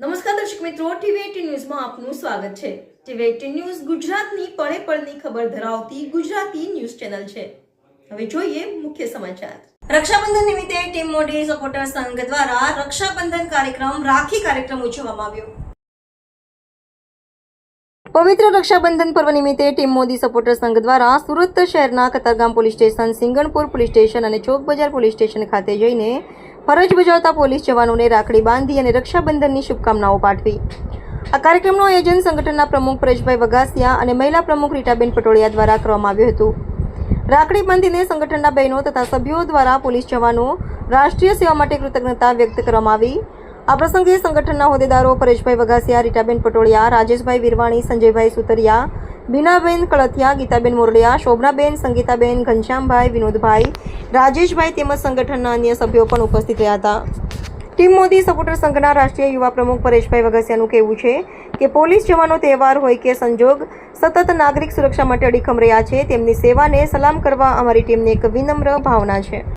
નમસ્કાર દર્શક મિત્રો, ટીવી ન્યૂઝમાં આપનું સ્વાગત છે. ટીવી ન્યૂઝ ગુજરાતની પળે પળની ખબર ધરાવતી ગુજરાતી ન્યૂઝ ચેનલ છે. હવે જોઈએ મુખ્ય સમાચાર. રક્ષાબંધન નિમિત્તે ટીમ મોડી સપોર્ટર સંઘ દ્વારા રક્ષાબંધન કાર્યક્રમ, રાખી કાર્યક્રમ ઉજવવામાં આવ્યો. પવિત્ર રક્ષાબંધન પર્વ નિમિત્તે ટીમ મોદી સપોર્ટર સંઘ દ્વારા સુરત શહેરના Katargam police station, Singanpur police station અને ચોક બજાર પોલીસ સ્ટેશન ખાતે જઈને ફરજ બજાવતા પોલીસ જવાનોને રાખડી બાંધી અને રક્ષાબંધનની શુભકામનાઓ પાઠવી. આ કાર્યક્રમનું આયોજન સંગઠનના પ્રમુખ પરેશભાઈ વગાસિયા અને મહિલા પ્રમુખ રીટાબેન પટોળિયા દ્વારા કરવામાં આવ્યું હતું. રાખડી બાંધીને સંગઠનના બહેનો તથા સભ્યો દ્વારા પોલીસ જવાનો રાષ્ટ્રીય સેવા માટે કૃતજ્ઞતા વ્યક્ત કરવામાં આવી. આ પ્રસંગે સંગઠનના હોદ્દેદારો પરેશભાઈ વઘાસિયા, રીટાબેન પટોળિયા, રાજેશભાઈ વિરવાણી, સંજયભાઈ સુતરિયા બીનાબેન કળથિયા, ગીતાબેન મોરડિયા શોભનાબેન, સંગીતાબેન, ઘનશ્યામભાઈ, વિનોદભાઈ, રાજેશભાઈ તેમજ સંગઠનના અન્ય સભ્યો પણ ઉપસ્થિત રહ્યા હતા. ટીમ મોદી સપોર્ટર સંઘના રાષ્ટ્રીય યુવા પ્રમુખ પરેશભાઈ વગસિયાનું કહેવું છે કે પોલીસ જવાનો તહેવાર હોય કે સંજોગ, સતત નાગરિક સુરક્ષા માટે અડીખમ રહ્યા છે, તેમની સેવાને સલામ કરવા અમારી ટીમની એક વિનમ્ર ભાવના છે.